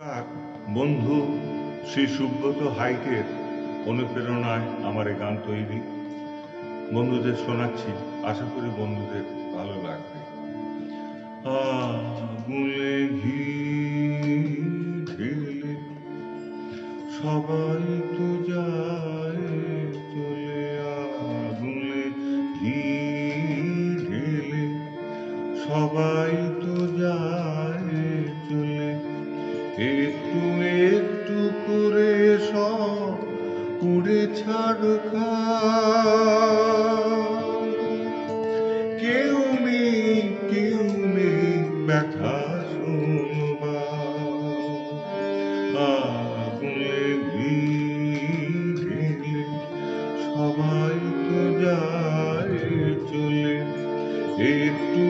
তার বন্ধু, শ্রী সুব্রত হাইটের অনুপ্রেরণায় আমার এই গান তৈরি। বন্ধুদের শোনাচ্ছি, আশা করি বন্ধুদের ভালো লাগবে। আগুলে ঘি ঢেলে সবাই তো যায় চলে। আগুলে ঘি ঢেলে সবাই তো যায় চলে। একটু একটু করে সব উড়ে ছাড় কেউ নেই কেউ নেই ব্যথা সবাই তো যায় চলে। একটু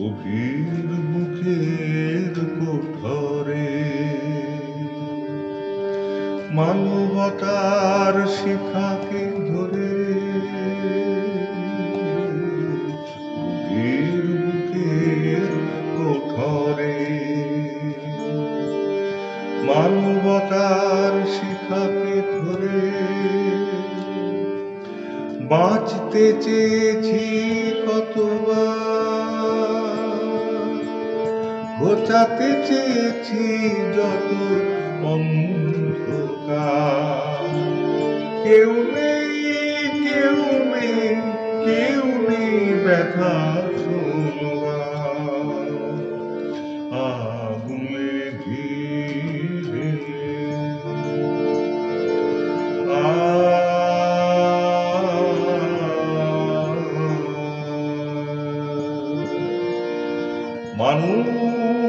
গভীর মুখের কোঠরে। মানবতার শিখাকে ধরে গভীর মুখের কোঠরে। মানবতার শিখাকে ধরে বাঁচতে চেয়েছি কতবার। ঘোচাতে চেয়েছি যত অন্ধকার। কেউ নেই কেউ নেই কেউ নেই ব্যথা মানুষ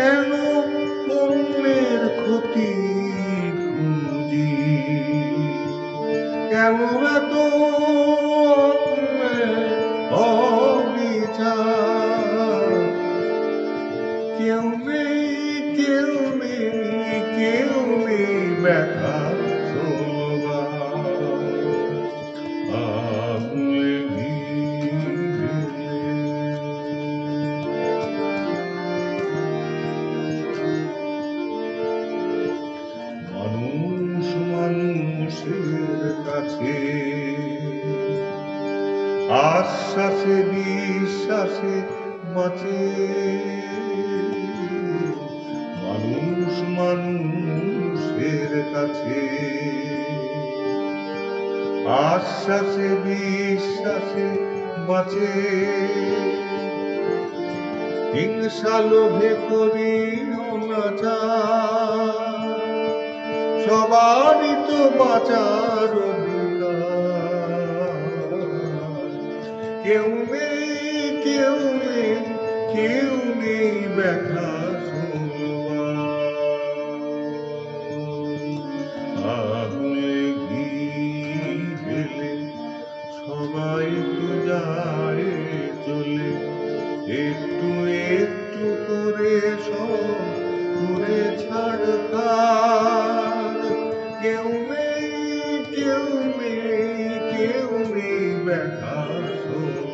কেন অন্যের ক্ষতি খুঁজি। এত অন্যের অবিচার। কেউ নেই কেউ নেই কেউ নেই ব্যথা। কাছে আশ্বাসে বিশ্বাসে বাঁচে। মানুষ মানুষের কাছে। আশ্বাসে বিশ্বাসে বাঁচে। হিংসা লোভে করি সবারই তো বাঁচার কেউ নেই কেউ নেই কেউ নেই ব্যথা আগুনে ঘি ঢেলে সবাই তো যায় চলে। একটু একটু করে সব ঘুরে ছাড় কেউ নেই কেউ নেই, কেউ নেই ব্যথা শোন